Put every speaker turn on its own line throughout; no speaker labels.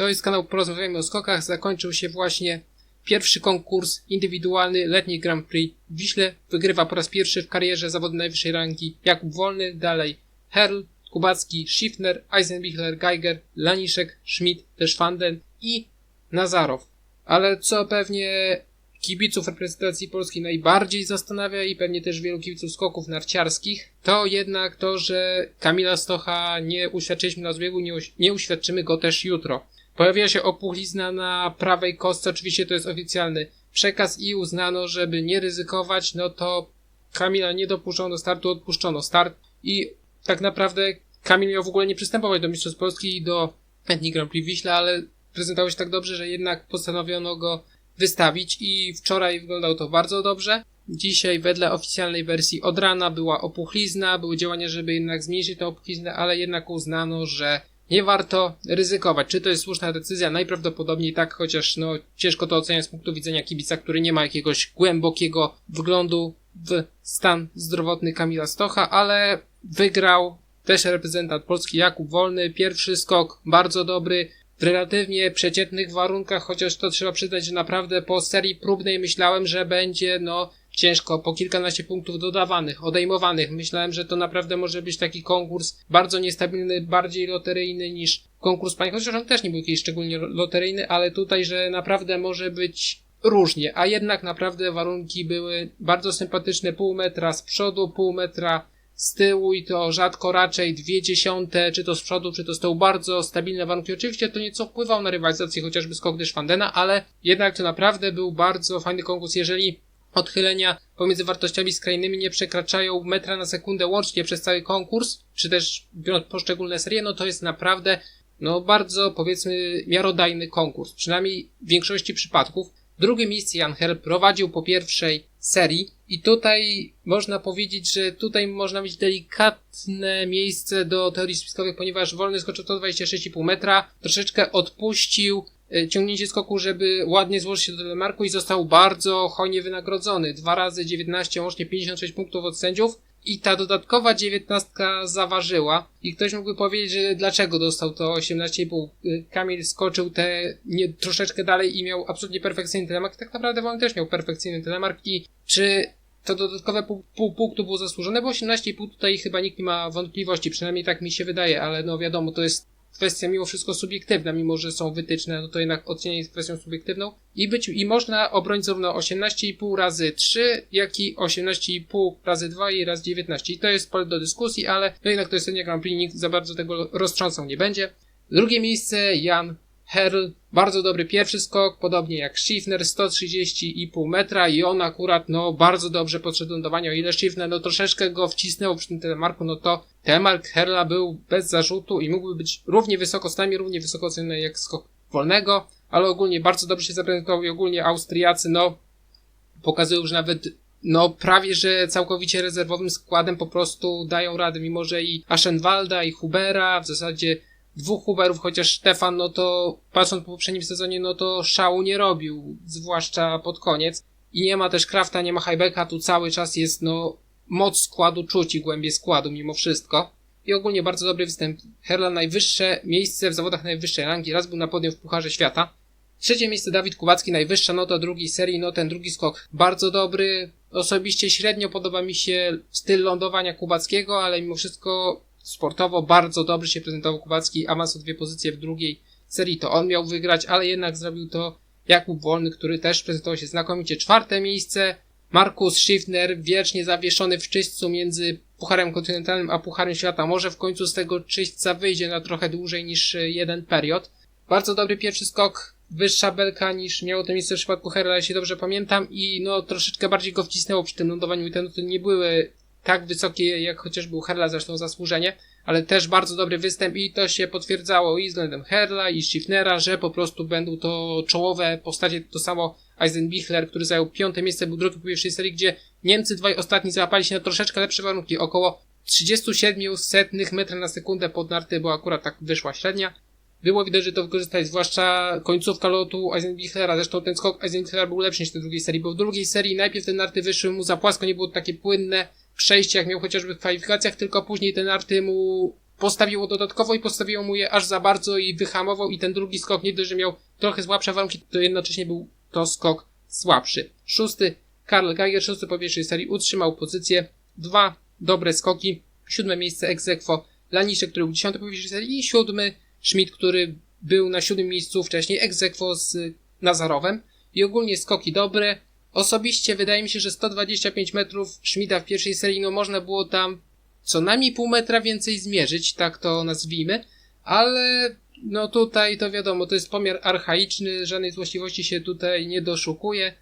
To jest kanał Porozmawiajmy o skokach. Zakończył się właśnie pierwszy konkurs indywidualny letni Grand Prix Wiśle. Wygrywa po raz pierwszy w karierze zawody najwyższej rangi Jakub Wolny, dalej Herl, Kubacki, Schiffner, Eisenbichler, Geiger, Laniszek, Schmidt, też Fanden i Nazarow. Ale co pewnie kibiców reprezentacji Polski najbardziej zastanawia i pewnie też wielu kibiców skoków narciarskich, to jednak to, że Kamila Stocha nie uświadczyliśmy na zbiegu, nie, uś- nie uświadczymy go też jutro. Pojawia się opuchlizna na prawej kostce, oczywiście to jest oficjalny przekaz i uznano, żeby nie ryzykować, no to Kamila nie dopuszczono do startu, odpuszczono start i tak naprawdę Kamil miał w ogóle nie przystępować do Mistrzostw Polski i do Letni Grand Prix w Wiśle, ale prezentował się tak dobrze, że jednak postanowiono go wystawić i wczoraj wyglądało to bardzo dobrze. Dzisiaj wedle oficjalnej wersji od rana była opuchlizna, były działania, żeby jednak zmniejszyć tę opuchliznę, ale jednak uznano, że nie warto ryzykować. Czy to jest słuszna decyzja? Najprawdopodobniej tak, chociaż no ciężko to oceniać z punktu widzenia kibica, który nie ma jakiegoś głębokiego wglądu w stan zdrowotny Kamila Stocha, ale wygrał też reprezentant Polski Jakub Wolny. Pierwszy skok bardzo dobry, w relatywnie przeciętnych warunkach, chociaż to trzeba przyznać, że naprawdę po serii próbnej myślałem, że będzie no ciężko, po kilkanaście punktów dodawanych, odejmowanych. Myślałem, że to naprawdę może być taki konkurs bardzo niestabilny, bardziej loteryjny niż konkurs pań, chociaż on też nie był jakiś szczególnie loteryjny, ale tutaj, że naprawdę może być różnie, a jednak naprawdę warunki były bardzo sympatyczne, pół metra z przodu, pół metra z tyłu i to rzadko raczej dwie dziesiąte, czy to z przodu, czy to z tyłu, bardzo stabilne warunki. Oczywiście to nieco wpływało na rywalizację, chociażby skok Dyszwandena, ale jednak to naprawdę był bardzo fajny konkurs, jeżeli odchylenia pomiędzy wartościami skrajnymi nie przekraczają metra na sekundę łącznie przez cały konkurs, czy też biorąc poszczególne serie, no to jest naprawdę no bardzo powiedzmy miarodajny konkurs, przynajmniej w większości przypadków. Drugie miejsce Jan Herl prowadził po pierwszej serii i tutaj można powiedzieć, że tutaj można mieć delikatne miejsce do teorii spiskowych, ponieważ wolny skoczył to 26,5 metra, troszeczkę odpuścił ciągnięcie skoku, żeby ładnie złożyć się do telemarku i został bardzo hojnie wynagrodzony. Dwa razy 19, łącznie 56 punktów od sędziów. I ta dodatkowa dziewiętnastka zaważyła. I ktoś mógłby powiedzieć, że dlaczego dostał to 18,5. Y, Kamil skoczył te nie, troszeczkę dalej i miał absolutnie perfekcyjny telemark. Tak naprawdę on też miał perfekcyjny telemark. I czy to dodatkowe pół, pół punktu było zasłużone? Bo 18,5 tutaj chyba nikt nie ma wątpliwości. Przynajmniej tak mi się wydaje, ale no wiadomo, to jest kwestia mimo wszystko subiektywna, mimo że są wytyczne, no to jednak ocenianie jest kwestią subiektywną i być, i można obronić zarówno 18,5 razy 3, jak i 18,5 razy 2 i raz 19. I to jest pole do dyskusji, ale no jednak to jest ten Grand Prix, nikt za bardzo tego roztrząsał nie będzie. Drugie miejsce Jan Herl, bardzo dobry pierwszy skok, podobnie jak Schiffner, 130,5 metra i on akurat, no, bardzo dobrze podszedł do lądowania, o ile Schiffner, no, troszeczkę go wcisnęło przy tym telemarku, no to telemark Herla był bez zarzutu i mógłby być równie wysoko, stanie równie wysoko oceniony jak skok wolnego, ale ogólnie bardzo dobrze się zaprezentował i ogólnie Austriacy, no, pokazują, że nawet no prawie, że całkowicie rezerwowym składem po prostu dają radę, mimo że i Aschenwalda i Hubera, w zasadzie dwóch Huberów, chociaż Stefan, no to patrząc po poprzednim sezonie, no to szału nie robił, zwłaszcza pod koniec. I nie ma też Krafta, nie ma Highbecka, tu cały czas jest, no, moc składu czuć i składu mimo wszystko. I ogólnie bardzo dobry występ. Herla najwyższe miejsce w zawodach najwyższej rangi, raz był na podium w Pucharze Świata. Trzecie miejsce Dawid Kubacki, najwyższa nota drugiej serii, no ten drugi skok bardzo dobry. Osobiście średnio podoba mi się styl lądowania Kubackiego, ale mimo wszystko sportowo bardzo dobrze się prezentował Kubacki, awans o dwie pozycje w drugiej serii to on miał wygrać, ale jednak zrobił to Jakub Wolny, który też prezentował się znakomicie. Czwarte miejsce Markus Schiffner, wiecznie zawieszony w czyśćcu między Pucharem Kontynentalnym a Pucharem Świata. Może w końcu z tego czyśćca wyjdzie na trochę dłużej niż jeden period. Bardzo dobry pierwszy skok, wyższa belka niż miało to miejsce w przypadku Herla, jeśli dobrze pamiętam i no troszeczkę bardziej go wcisnęło przy tym lądowaniu i te noty nie były tak wysokie jak chociażby u Herla zresztą zasłużenie, ale też bardzo dobry występ i to się potwierdzało i względem Herla i Schiffnera, że po prostu będą to czołowe postacie, to samo Eisenbichler, który zajął piąte miejsce, był drugi po pierwszej serii, gdzie Niemcy dwaj ostatni załapali się na troszeczkę lepsze warunki, około 37 setnych metra na sekundę pod narty, bo akurat tak wyszła średnia. Było widać, że to wykorzystali, zwłaszcza końcówka lotu Eisenbichlera, zresztą ten skok Eisenbichler był lepszy niż w drugiej serii, bo w drugiej serii najpierw te narty wyszły mu za płasko, nie było takie płynne, przejście, jak miał chociażby w kwalifikacjach, tylko później te narty mu postawiło dodatkowo i postawiło mu je aż za bardzo i wyhamował i ten drugi skok nie dość, że miał trochę słabsze warunki, to jednocześnie był to skok słabszy. Szósty, Karl Geiger, szósty po pierwszej serii, utrzymał pozycję. Dwa dobre skoki. Siódme miejsce ex aequo Laniszek, który był dziesiąty po pierwszej serii i siódmy Schmidt, który był na siódmym miejscu wcześniej ex aequo z Nazarowem. I ogólnie skoki dobre. Osobiście wydaje mi się, że 125 metrów Schmidta w pierwszej serii, no można było tam co najmniej pół metra więcej zmierzyć, tak to nazwijmy, ale no tutaj to wiadomo, to jest pomiar archaiczny, żadnej złośliwości się tutaj nie doszukuje.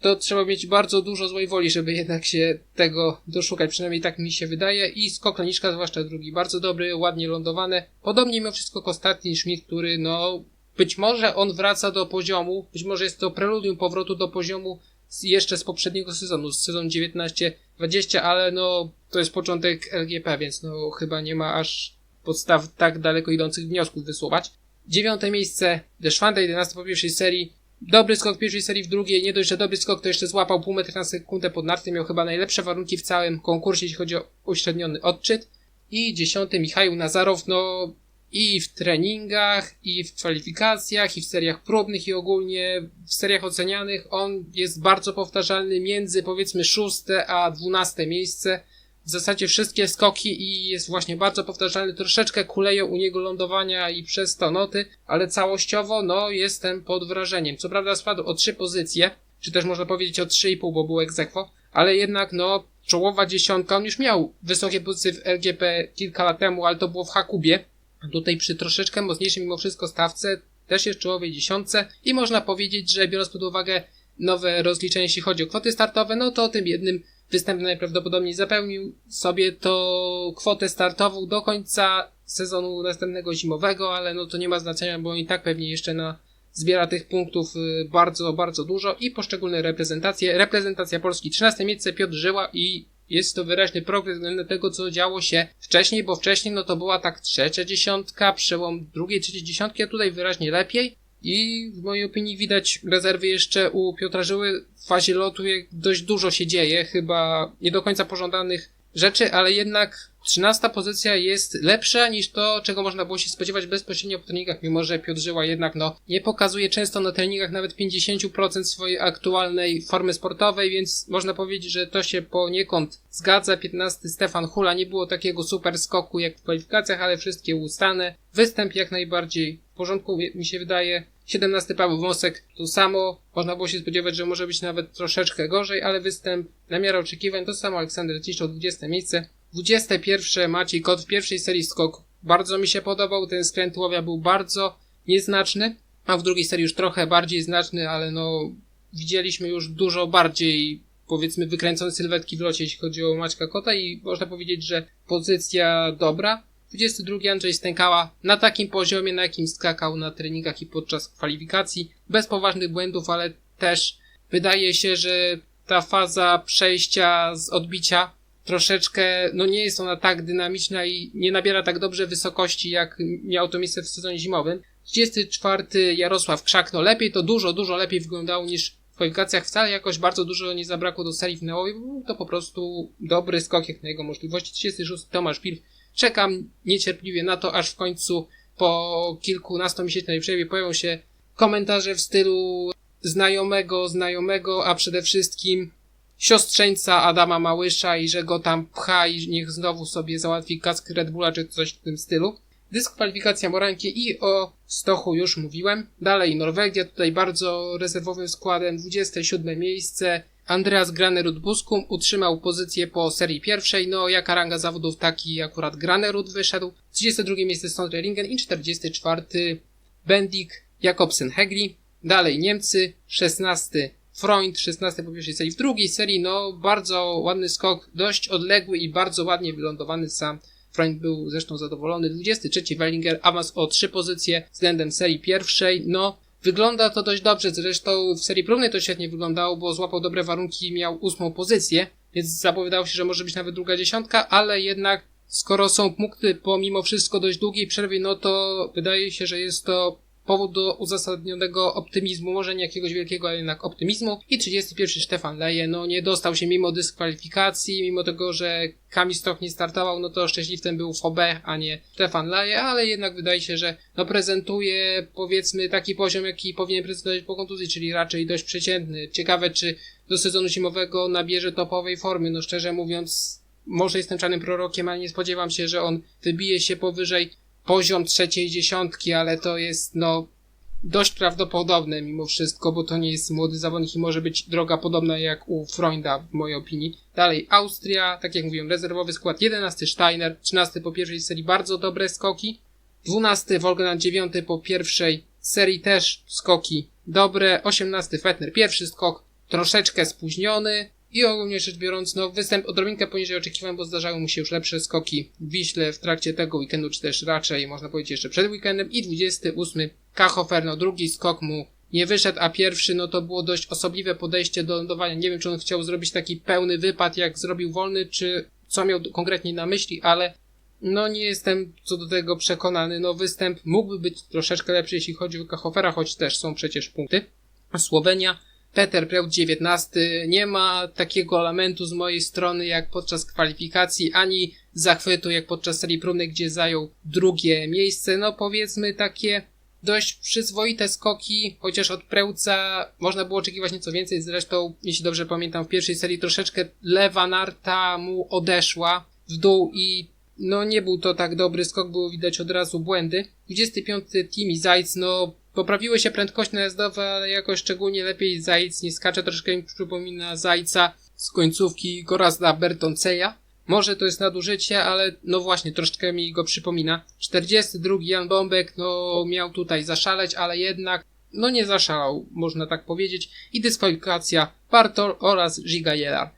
To trzeba mieć bardzo dużo złej woli, żeby jednak się tego doszukać, przynajmniej tak mi się wydaje. I skok Laniczka, zwłaszcza drugi, bardzo dobry, ładnie lądowane. Podobnie mimo wszystko ostatni Schmidt, który no być może on wraca do poziomu, być może jest to preludium powrotu do poziomu jeszcze z poprzedniego sezonu, z sezonu 19-20, ale no to jest początek LGP, więc no chyba nie ma aż podstaw tak daleko idących wniosków wysłować. Dziewiąte miejsce, The Schwante, 11 po pierwszej serii. Dobry skok w pierwszej serii, w drugiej, nie dość, że dobry skok, to jeszcze złapał pół metra na sekundę pod narty, miał chyba najlepsze warunki w całym konkursie, jeśli chodzi o uśredniony odczyt. I dziesiąty Michał Nazarow, no i w treningach, i w kwalifikacjach, i w seriach próbnych, i ogólnie w seriach ocenianych. On jest bardzo powtarzalny między powiedzmy szóste a dwunaste miejsce. W zasadzie wszystkie skoki i jest właśnie bardzo powtarzalny. Troszeczkę kuleją u niego lądowania i przez to noty, ale całościowo no jestem pod wrażeniem. Co prawda spadł o trzy pozycje, czy też można powiedzieć o trzy i pół, bo był egzekwo, ale jednak no czołowa dziesiątka, on już miał wysokie pozycje w LGP kilka lat temu, ale to było w Hakubie Tutaj przy troszeczkę mocniejszym mimo wszystko stawce też jest czołowej dziesiątce i można powiedzieć, że biorąc pod uwagę nowe rozliczenie, jeśli chodzi o kwoty startowe, no to tym jednym występem najprawdopodobniej zapełnił sobie to kwotę startową do końca sezonu następnego zimowego, ale no to nie ma znaczenia, bo i tak pewnie jeszcze na zbiera tych punktów y, bardzo, bardzo dużo i poszczególne reprezentacje. Reprezentacja Polski 13 miejsce Piotr Żyła i jest to wyraźny progres względem tego, co działo się wcześniej, bo wcześniej no to była tak trzecia dziesiątka, przełom drugiej, trzeciej dziesiątki, a tutaj wyraźnie lepiej. I w mojej opinii widać rezerwy jeszcze u Piotra Żyły. W fazie lotu dość dużo się dzieje, chyba nie do końca pożądanych rzeczy, ale jednak 13 pozycja jest lepsza niż to, czego można było się spodziewać bezpośrednio po treningach, mimo że Piotr Żyła jednak no, nie pokazuje często na treningach nawet 50% swojej aktualnej formy sportowej, więc można powiedzieć, że to się poniekąd zgadza. 15 Stefan Hula nie było takiego super skoku jak w kwalifikacjach, ale wszystkie ustane. Występ jak najbardziej w porządku mi się wydaje. 17 Paweł Wąsek to samo. Można było się spodziewać, że może być nawet troszeczkę gorzej, ale występ na miarę oczekiwań. To samo Aleksander Ciszczo, 20 miejsce. 21 Maciej Kot w pierwszej serii skok bardzo mi się podobał. Ten skręt łowia był bardzo nieznaczny, a w drugiej serii już trochę bardziej znaczny, ale no widzieliśmy już dużo bardziej powiedzmy wykręcone sylwetki w locie, jeśli chodzi o Maćka Kota i można powiedzieć, że pozycja dobra. 22 Andrzej Stękała na takim poziomie, na jakim skakał na treningach i podczas kwalifikacji, bez poważnych błędów, ale też wydaje się, że ta faza przejścia z odbicia troszeczkę, no nie jest ona tak dynamiczna i nie nabiera tak dobrze wysokości, jak miało to miejsce w sezonie zimowym. 34 Jarosław Krzak, no lepiej to dużo, dużo lepiej wyglądało niż w kwalifikacjach. Wcale jakoś bardzo dużo nie zabrakło do serii finałowej, był to po prostu dobry skok jak na jego możliwości. 36 Tomasz Pilw, czekam niecierpliwie na to, aż w końcu po kilkunastomiesięcznej przerwie pojawią się komentarze w stylu znajomego, znajomego, a przede wszystkim siostrzeńca Adama Małysza i że go tam pcha i niech znowu sobie załatwi kask Red Bulla czy coś w tym stylu. Dyskwalifikacja Moranki i o Stochu już mówiłem. Dalej Norwegia, tutaj bardzo rezerwowym składem, 27 miejsce. Andreas Granerud Buskum utrzymał pozycję po serii pierwszej, no jaka ranga zawodów taki akurat Granerud wyszedł. 32 miejsce Sondre Ringen i 44 Bendik Jakobsen Hegli. Dalej Niemcy, 16 Freund 16 po pierwszej serii. W drugiej serii, no, bardzo ładny skok, dość odległy i bardzo ładnie wylądowany sam. Freund był zresztą zadowolony. 23 Wellinger, awans o 3 pozycje względem serii pierwszej. No, wygląda to dość dobrze. Zresztą w serii próbnej to świetnie wyglądało, bo złapał dobre warunki i miał ósmą pozycję, więc zapowiadało się, że może być nawet druga dziesiątka, ale jednak skoro są punkty pomimo wszystko dość długiej przerwy, no to wydaje się, że jest to powód do uzasadnionego optymizmu, może nie jakiegoś wielkiego, ale jednak optymizmu. I 31 Stefan Leje, no nie dostał się mimo dyskwalifikacji, mimo tego, że Kamil Stok nie startował, no to szczęśliwcem był Fobe, a nie Stefan Leje, ale jednak wydaje się, że no prezentuje powiedzmy taki poziom, jaki powinien prezentować po kontuzji, czyli raczej dość przeciętny. Ciekawe, czy do sezonu zimowego nabierze topowej formy, no szczerze mówiąc, może jestem czarnym prorokiem, ale nie spodziewam się, że on wybije się powyżej poziom trzeciej dziesiątki, ale to jest no dość prawdopodobne mimo wszystko, bo to nie jest młody zawodnik i może być droga podobna jak u Freunda w mojej opinii. Dalej Austria, tak jak mówiłem, rezerwowy skład 11 Steiner, 13 po pierwszej serii bardzo dobre skoki, 12 Wolfgang 9 po pierwszej serii też skoki dobre, 18 Fettner pierwszy skok troszeczkę spóźniony, i ogólnie rzecz biorąc, no występ odrobinkę poniżej oczekiwań, bo zdarzały mu się już lepsze skoki w Wiśle w trakcie tego weekendu, czy też raczej można powiedzieć jeszcze przed weekendem. I 28 Kachofer, no drugi skok mu nie wyszedł, a pierwszy no to było dość osobliwe podejście do lądowania. Nie wiem, czy on chciał zrobić taki pełny wypad, jak zrobił wolny, czy co miał konkretnie na myśli, ale no nie jestem co do tego przekonany. No występ mógłby być troszeczkę lepszy, jeśli chodzi o Kachofera, choć też są przecież punkty. Słowenia Peter Preut 19 nie ma takiego elementu z mojej strony jak podczas kwalifikacji, ani zachwytu jak podczas serii próbnej, gdzie zajął drugie miejsce. No powiedzmy takie dość przyzwoite skoki, chociaż od Prełca można było oczekiwać nieco więcej. Zresztą, jeśli dobrze pamiętam, w pierwszej serii troszeczkę lewa narta mu odeszła w dół i no nie był to tak dobry skok, było widać od razu błędy. 25 Timi Zajc, no Poprawiły się prędkości najazdowe, ale jakoś szczególnie lepiej Zajc nie skacze. Troszkę mi przypomina Zajca z końcówki Gorazda Bertonceja. Może to jest nadużycie, ale no właśnie, troszeczkę mi go przypomina. 42 Jan Bombek, no miał tutaj zaszaleć, ale jednak no nie zaszalał, można tak powiedzieć. I dyskwalifikacja Bartol oraz Giga Jelar.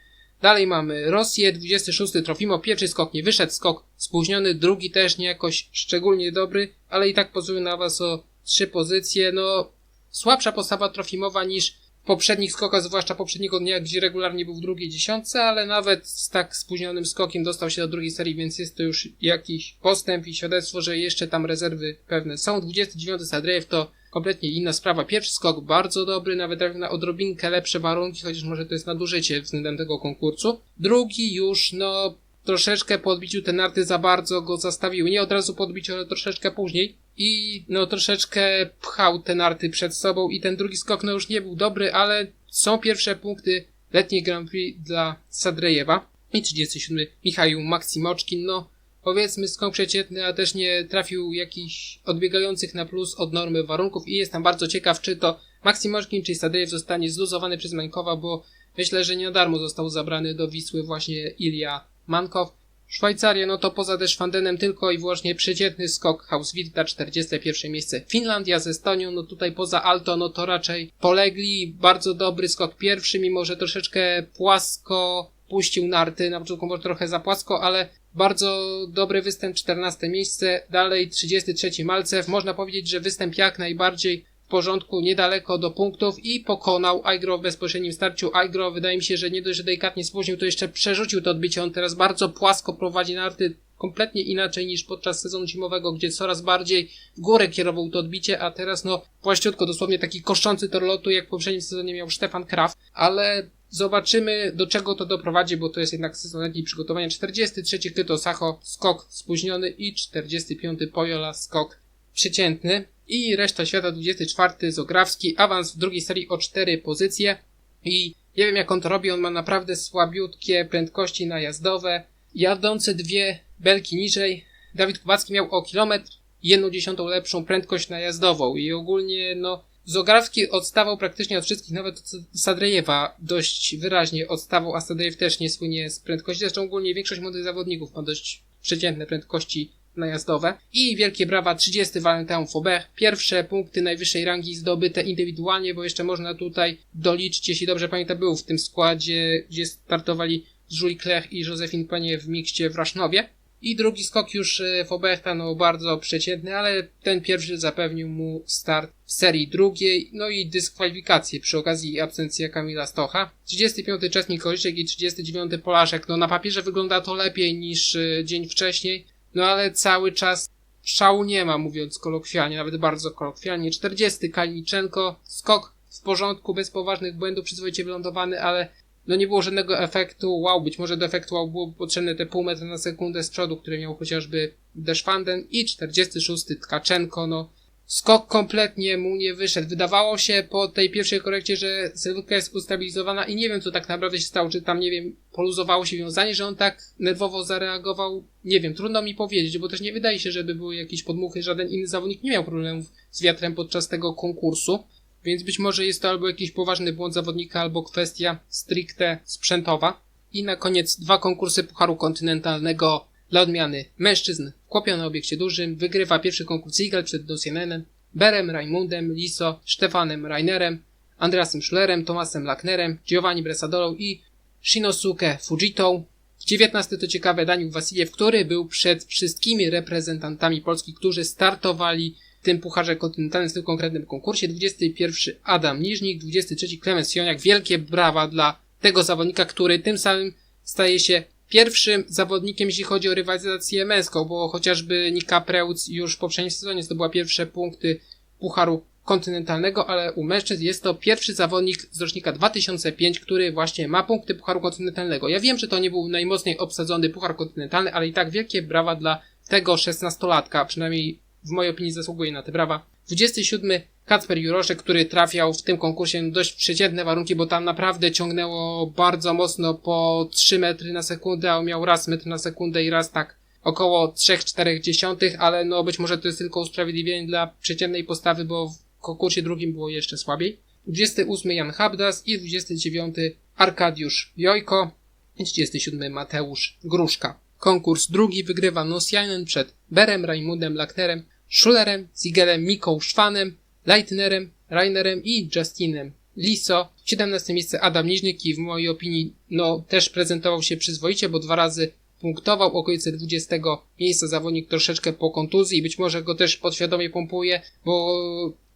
Dalej mamy Rosję, 26 Trofimo, pierwszy skok nie wyszedł, skok spóźniony, drugi też nie jakoś szczególnie dobry, ale i tak pozwolił na was o trzy pozycje, no słabsza postawa Trofimowa niż w poprzednich skokach, zwłaszcza poprzedniego dnia, gdzie regularnie był w drugiej dziesiątce, ale nawet z tak spóźnionym skokiem dostał się do drugiej serii, więc jest to już jakiś postęp i świadectwo, że jeszcze tam rezerwy pewne są. 29 Sadrejew to kompletnie inna sprawa. Pierwszy skok bardzo dobry, nawet na odrobinkę lepsze warunki, chociaż może to jest nadużycie względem tego konkursu. Drugi już, no, troszeczkę po odbiciu te narty za bardzo go zastawiły. Nie od razu po odbiciu, ale troszeczkę później i no troszeczkę pchał te narty przed sobą i ten drugi skok no już nie był dobry, ale są pierwsze punkty letniej Grand Prix dla Sadrejewa i 37 Michał Maksimoczkin, no powiedzmy skok przeciętny, a też nie trafił jakichś odbiegających na plus od normy warunków i jestem bardzo ciekaw, czy to Maksimoczkin czy Sadrejew zostanie zluzowany przez Mańkowa, bo myślę, że nie na darmo został zabrany do Wisły właśnie Ilia Mankow. Szwajcaria, no to poza Deszwandenem tylko i wyłącznie przeciętny skok Hauswirta, 41 miejsce. Finlandia z Estonią, no tutaj poza Alto, no to raczej polegli. Bardzo dobry skok pierwszy, mimo że troszeczkę płasko puścił narty, na początku może trochę za płasko, ale bardzo dobry występ, 14 miejsce. Dalej 33 Malcew. Można powiedzieć, że występ jak najbardziej porządku, niedaleko do punktów i pokonał Aigro w bezpośrednim starciu. Aigro wydaje mi się, że nie dość, że delikatnie spóźnił, to jeszcze przerzucił to odbicie. On teraz bardzo płasko prowadzi narty, kompletnie inaczej niż podczas sezonu zimowego, gdzie coraz bardziej w górę kierował to odbicie, a teraz no płaściutko, dosłownie taki koszczący tor lotu, jak w poprzednim sezonie miał Stefan Kraft, ale Zobaczymy, do czego to doprowadzi, bo to jest jednak sezon letni przygotowania. 43 Kyto Sacho, skok spóźniony i 45 Pojola, skok przeciętny i reszta świata 24 Zograwski, awans w drugiej serii o 4 pozycje i nie wiem jak on to robi, on ma naprawdę słabiutkie prędkości najazdowe, jadące dwie belki niżej. Dawid Kubacki miał o kilometr jedną dziesiątą lepszą prędkość najazdową i ogólnie no Zograwski odstawał praktycznie od wszystkich, nawet od Sadrejewa dość wyraźnie odstawał, a Sadrejew też nie słynie z prędkości. Zresztą ogólnie większość młodych zawodników ma dość przeciętne prędkości najazdowe. I wielkie brawa 30 Valentin Faubert. Pierwsze punkty najwyższej rangi zdobyte indywidualnie, bo jeszcze można tutaj doliczyć, jeśli dobrze pamiętam, był w tym składzie, gdzie startowali Jules Clerc i Josephine Panie w mikście w Rasznowie. I drugi skok już e, Fauberta, no bardzo przeciętny, ale ten pierwszy zapewnił mu start w serii drugiej, no i dyskwalifikację przy okazji absencji Kamila Stocha. 35 Czesnik Koliczek i 39 Polaszek, no na papierze wygląda to lepiej niż e, dzień wcześniej, no ale cały czas szału nie ma, mówiąc kolokwialnie, nawet bardzo kolokwialnie. 40 Kaliniczenko, skok w porządku, bez poważnych błędów, przyzwoicie wylądowany, ale no nie było żadnego efektu wow. Być może do efektu wow było potrzebne te pół metra na sekundę z przodu, który miał chociażby Deszwanden i 46 Tkaczenko, no skok kompletnie mu nie wyszedł. Wydawało się po tej pierwszej korekcie, że sylwetka jest ustabilizowana i nie wiem, co tak naprawdę się stało, czy tam, nie wiem, poluzowało się wiązanie, że on tak nerwowo zareagował. Nie wiem, trudno mi powiedzieć, bo też nie wydaje się, żeby były jakieś podmuchy. Żaden inny zawodnik nie miał problemów z wiatrem podczas tego konkursu. Więc być może jest to albo jakiś poważny błąd zawodnika, albo kwestia stricte sprzętowa. I na koniec dwa konkursy Pucharu Kontynentalnego dla odmiany mężczyzn w Kłopiony obiekcie dużym wygrywa pierwszy konkurs Eagle przed Dosjenenem, Berem Raimundem, Liso, Stefanem Rainerem, Andreasem Schullerem, Tomasem Lacknerem, Giovanni Bresadolą i Shinosuke Fujitą. 19 to ciekawe Daniel Wasiliew, który był przed wszystkimi reprezentantami Polski, którzy startowali w tym Pucharze Kontynentalnym, w tym konkretnym konkursie. 21 Adam Niżnik, 23 Klemens Joniak. Wielkie brawa dla tego zawodnika, który tym samym staje się pierwszym zawodnikiem, jeśli chodzi o rywalizację męską, bo chociażby Nika Preutz już w poprzednim sezonie zdobyła pierwsze punkty Pucharu Kontynentalnego, ale u mężczyzn jest to pierwszy zawodnik z rocznika 2005, który właśnie ma punkty Pucharu Kontynentalnego. Ja wiem, że to nie był najmocniej obsadzony Puchar Kontynentalny, ale i tak wielkie brawa dla tego 16-latka, przynajmniej w mojej opinii zasługuje na te brawa. 27 Kacper Juroszek, który trafiał w tym konkursie dość przeciętne warunki, bo tam naprawdę ciągnęło bardzo mocno po 3 metry na sekundę, a on miał raz metr na sekundę i raz tak około 3-4 dziesiątych, ale no być może to jest tylko usprawiedliwienie dla przeciętnej postawy, bo w konkursie drugim było jeszcze słabiej. 28 Jan Habdas i 29 Arkadiusz Jojko i 37 Mateusz Gruszka. Konkurs drugi wygrywa Nosjanen przed Berem, Raimundem, Lacknerem, Schullerem, Zigelem, Miką Szwanem, Leitnerem, Rainerem i Justinem Liso. 17 miejsce Adam Niżnik i w mojej opinii no też prezentował się przyzwoicie, bo dwa razy punktował okolice 20 miejsca zawodnik troszeczkę po kontuzji i być może go też podświadomie pompuje, bo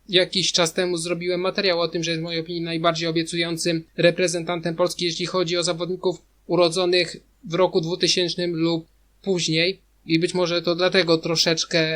jakiś czas temu zrobiłem materiał o tym, że jest w mojej opinii najbardziej obiecującym reprezentantem Polski, jeśli chodzi o zawodników urodzonych w roku 2000 lub później. I być może to dlatego troszeczkę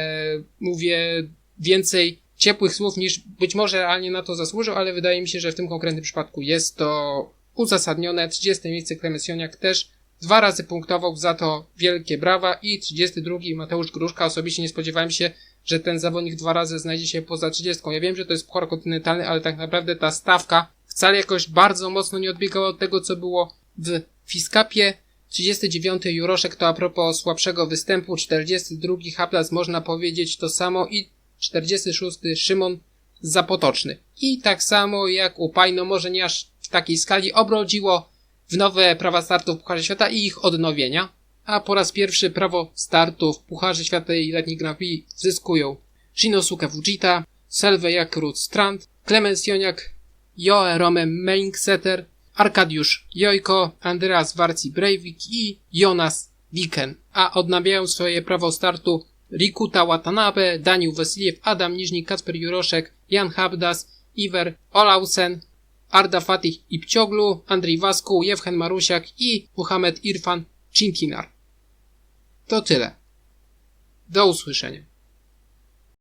mówię więcej ciepłych słów niż być może realnie na to zasłużył, ale wydaje mi się, że w tym konkretnym przypadku jest to uzasadnione. 30 miejsce Klemens Joniak też dwa razy punktował, za to wielkie brawa i 32 Mateusz Gruszka. Osobiście nie spodziewałem się, że ten zawodnik dwa razy znajdzie się poza 30. Ja wiem, że to jest puchar kontynentalny, ale tak naprawdę ta stawka wcale jakoś bardzo mocno nie odbiegała od tego, co było w Fiskapie. 39 Juroszek to a propos słabszego występu, 42 Haplas można powiedzieć to samo i 46 Szymon Zapotoczny. I tak samo jak u Pajno, może nie aż w takiej skali, obrodziło w nowe prawa startu w Pucharze Świata i ich odnowienia, a po raz pierwszy prawo startu w Pucharze Świata i Letni Grand Prix zyskują Shinosuke Fujita, Selve Jakrut Strand, Clemens Joniak, Joe Rome Meinksetter, Arkadiusz Jojko, Andreas Warci Breivik i Jonas Wiken, a odnawiają swoje prawo startu Rikuta Watanabe, Daniel Wasiliew, Adam Niżnik, Kacper Juroszek, Jan Habdas, Iwer Olausen, Arda Fatih Ipcioglu, Andrzej Wasku, Jewchen Marusiak i Muhammad Irfan Cinkinar. To tyle. Do usłyszenia.